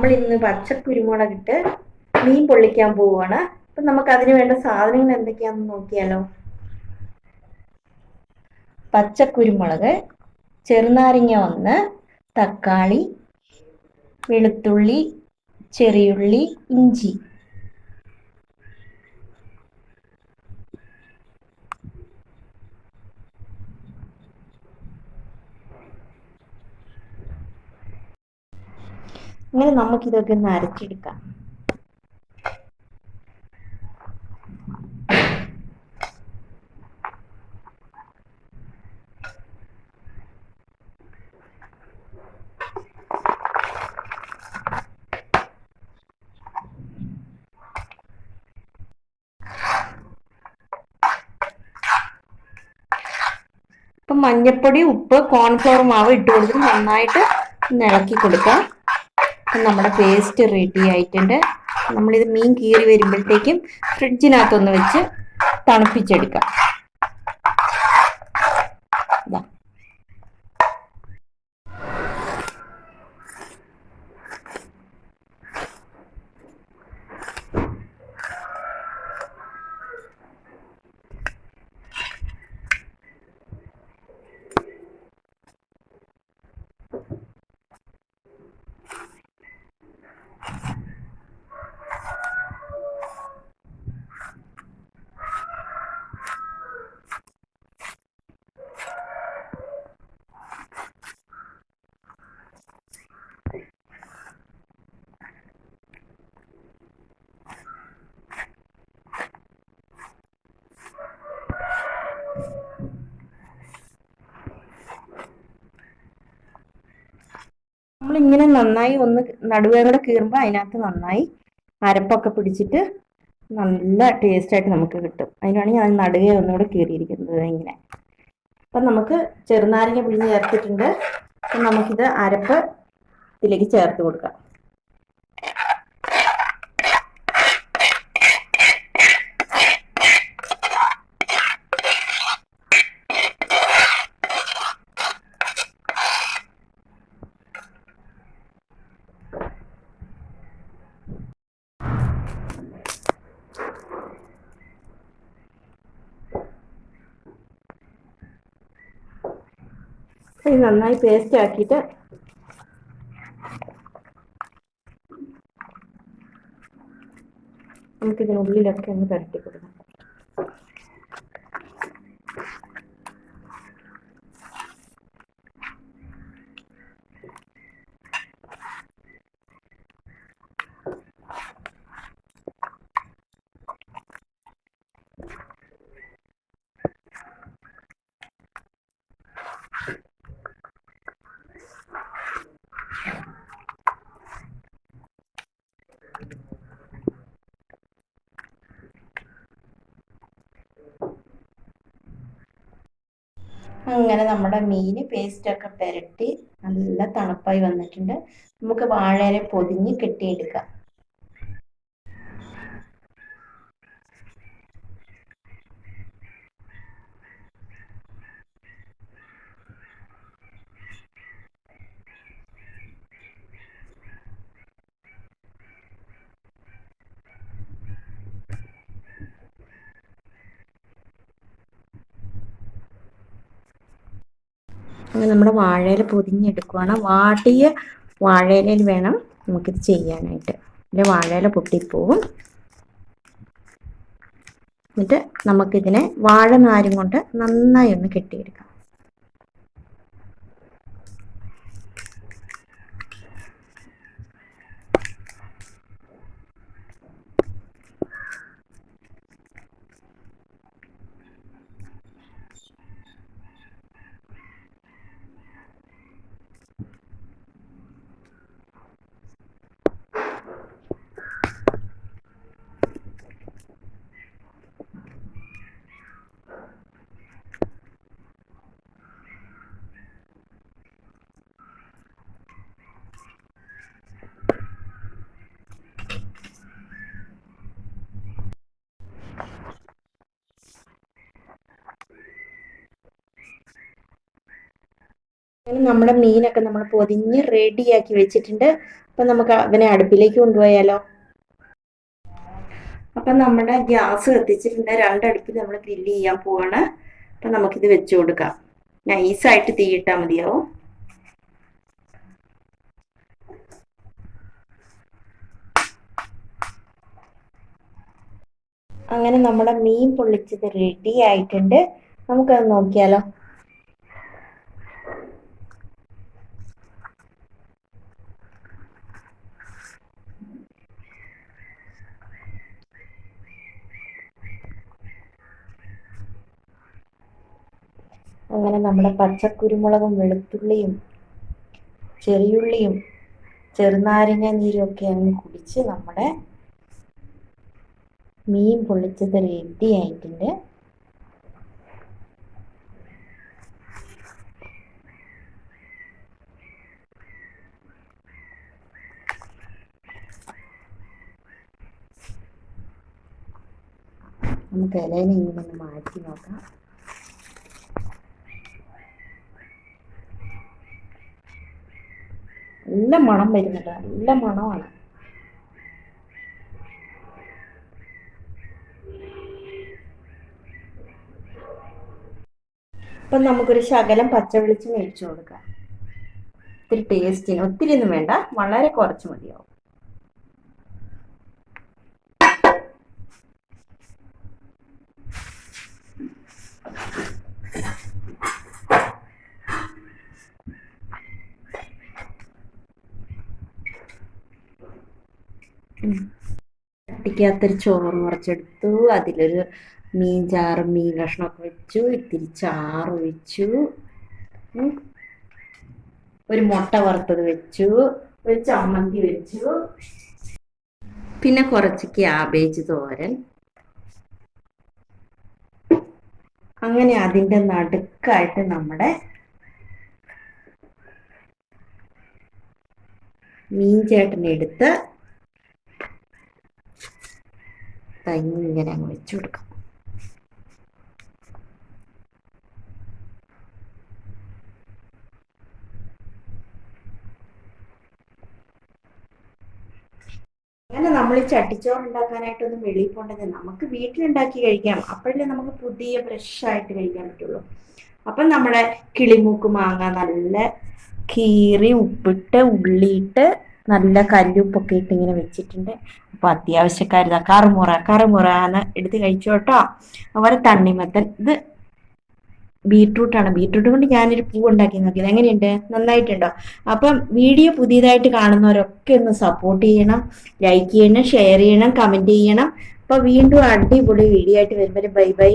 നമ്മൾ ഇന്ന് പച്ചക്കുരുമുളകിട്ട് മീൻ പൊള്ളിക്കാൻ പോവുകയാണ്. അപ്പം നമുക്ക് അതിന് വേണ്ട സാധനങ്ങൾ എന്തൊക്കെയാണെന്ന് നോക്കിയാലോ. പച്ചക്കുരുമുളക് ചെറുനാരങ്ങ ഒന്ന് തക്കാളി വെളുത്തുള്ളി ചെറിയുള്ളി ഇഞ്ചി. അങ്ങനെ നമുക്കിതൊക്കെ ഒന്ന് അരച്ചെടുക്കാം. മഞ്ഞപ്പൊടി ഉപ്പ് കോൺഫ്ലോർ മാവ് ഇട്ട് കൊടുത്ത് നന്നായിട്ട് ഇളക്കി കൊടുക്കാം. അപ്പം നമ്മുടെ പേസ്റ്റ് റെഡി ആയിട്ടുണ്ട്. നമ്മളിത് മീൻ കീറി വരുമ്പോഴത്തേക്കും ഫ്രിഡ്ജിനകത്തൊന്ന് വെച്ച് തണുപ്പിച്ചെടുക്കാം ഇതാ നമ്മളിങ്ങനെ നന്നായി ഒന്ന് നടുവേ കൂടെ കീറുമ്പോൾ അതിനകത്ത് നന്നായി അരപ്പൊക്കെ പിടിച്ചിട്ട് നല്ല ടേസ്റ്റായിട്ട് നമുക്ക് കിട്ടും. അതിനാണ് ഞാൻ നടുവേ ഒന്നുകൂടെ കീറിയിരിക്കുന്നത് ഇങ്ങനെ. അപ്പം നമുക്ക് ചെറുനാരങ്ങ പിഴിഞ്ഞ് ചേർത്തിട്ടുണ്ട്. അപ്പം നമുക്കിത് അരപ്പ് ഇതിലേക്ക് ചേർത്ത് കൊടുക്കാം. ഇത് നന്നായി പേസ്റ്റ് ആക്കിയിട്ട് നമുക്കിതിനുള്ളിലൊക്കെ ഒന്ന് പുരട്ടി കൊടുക്കാം. അങ്ങനെ നമ്മുടെ മീൻ പേസ്റ്റൊക്കെ പുരട്ടി നല്ല തണുപ്പായി വന്നിട്ടുണ്ട്. നമുക്ക് വാഴയില പൊതിഞ്ഞ് കെട്ടിയെടുക്കാം. അങ്ങനെ നമ്മുടെ വാഴയില പൊതിഞ്ഞെടുക്കുവാണ്. വാട്ടിയ വാഴയിലയിൽ വേണം നമുക്കിത് ചെയ്യാനായിട്ട്. അല്ലെ വാഴയില പൊട്ടിപ്പോവും. എന്നിട്ട് നമുക്കിതിനെ വാഴനാരും കൊണ്ട് നന്നായി ഒന്ന് കെട്ടിയെടുക്കാം. നമ്മുടെ മീനൊക്കെ നമ്മൾ പൊതിഞ്ഞ് റെഡിയാക്കി വെച്ചിട്ടുണ്ട്. അപ്പം നമുക്ക് അവനെ അടുപ്പിലേക്ക് കൊണ്ടുപോയാലോ? അപ്പം നമ്മുടെ ഗ്യാസ് കത്തിച്ചിട്ടുണ്ട്. രണ്ടടുപ്പിൽ നമ്മൾ ഗ്രില്ല് ചെയ്യാൻ പോവാണ്. അപ്പം നമുക്കിത് വെച്ച് കൊടുക്കാം. നൈസായിട്ട് തീയിട്ടാൽ മതിയാവും. അങ്ങനെ നമ്മുടെ മീൻ പൊള്ളിച്ചത് റെഡി ആയിട്ടുണ്ട്. നമുക്കത് നോക്കിയാലോ? അങ്ങനെ നമ്മുടെ പച്ചക്കുരുമുളകും വെളുത്തുള്ളിയും ചെറിയുള്ളിയും ചെറുനാരങ്ങ നീരും ഒക്കെ അങ്ങ് കുടിച്ച് നമ്മുടെ മീൻ പൊള്ളിച്ചത് റെഡി ആയിട്ടുണ്ട്. നമുക്ക് ഇലേനെ ഇങ്ങനെ ഒന്ന് മാറ്റി നോക്കാം. നല്ല മണം വരുന്നുണ്ട്. നല്ല മണമാണ്. അപ്പം നമുക്കൊരു ശകലം പച്ച വെളിച്ചം മേടിച്ചു കൊടുക്കാം. ഒത്തിരി ടേസ്റ്റിന് ഒത്തിരി ഒന്നും വേണ്ട. വളരെ കുറച്ച് മതിയാവും. ചട്ടിക്കകത്തൊരു ചോറ് കുറച്ചെടുത്തു അതിലൊരു മീൻ ചാറ് മീൻ കഷ്ണമൊക്കെ വെച്ചു. ഇത്തിരി ചാറ് വെച്ചു ഒരു മുട്ട വറുത്തത് വെച്ചു. ഒരു ചമ്മന്തി വെച്ചു. പിന്നെ കുറച്ച് ക്യാബേജ് തോരൻ. അങ്ങനെ അതിന്റെ നടുക്കായിട്ട് നമ്മുടെ മീൻ ചേട്ടനെടുത്ത് ദാ ഇങ്ങനെ അങ്ങ് വെച്ചു കൊടുക്കാം. അങ്ങനെ നമ്മൾ ചട്ടിച്ചോറ് ഉണ്ടാക്കാനായിട്ടൊന്നും വെളിയിൽ പോകേണ്ടത് നമുക്ക് വീട്ടിലുണ്ടാക്കി കഴിക്കാം. അപ്പോഴല്ലേ നമുക്ക് പുതിയ ഫ്രഷ് ആയിട്ട് കഴിക്കാൻ പറ്റുള്ളൂ. അപ്പം നമ്മുടെ കിളിമൂക്ക് മാങ്ങ നല്ല കീറി ഉപ്പിട്ട് ഉള്ളിയിട്ട് നല്ല കല്ലുപ്പൊക്കെ ഇട്ട് ഇങ്ങനെ വെച്ചിട്ടുണ്ട്. അപ്പൊ അത്യാവശ്യക്കാരിതാ. കറുമുറ കറുമുറ എന്ന് എടുത്ത് കഴിച്ചോട്ടോ. അതുപോലെ തണ്ണിമത്തൻ. ഇത് ബീട്രൂട്ടാണ്. ബീട്രൂട്ട് കൊണ്ട് ഞാനൊരു പൂ ഉണ്ടാക്കി നോക്കിയത് എങ്ങനെയുണ്ട്? നന്നായിട്ടുണ്ടോ? അപ്പം വീഡിയോ പുതിയതായിട്ട് കാണുന്നവരൊക്കെ ഒന്ന് സപ്പോർട്ട് ചെയ്യണം. ലൈക്ക് ചെയ്യണം ഷെയർ ചെയ്യണം കമന്റ് ചെയ്യണം. അപ്പോൾ വീണ്ടും അടിപൊളി വീഡിയോ ആയിട്ട് വരുമ്പോൾ ബൈ ബൈ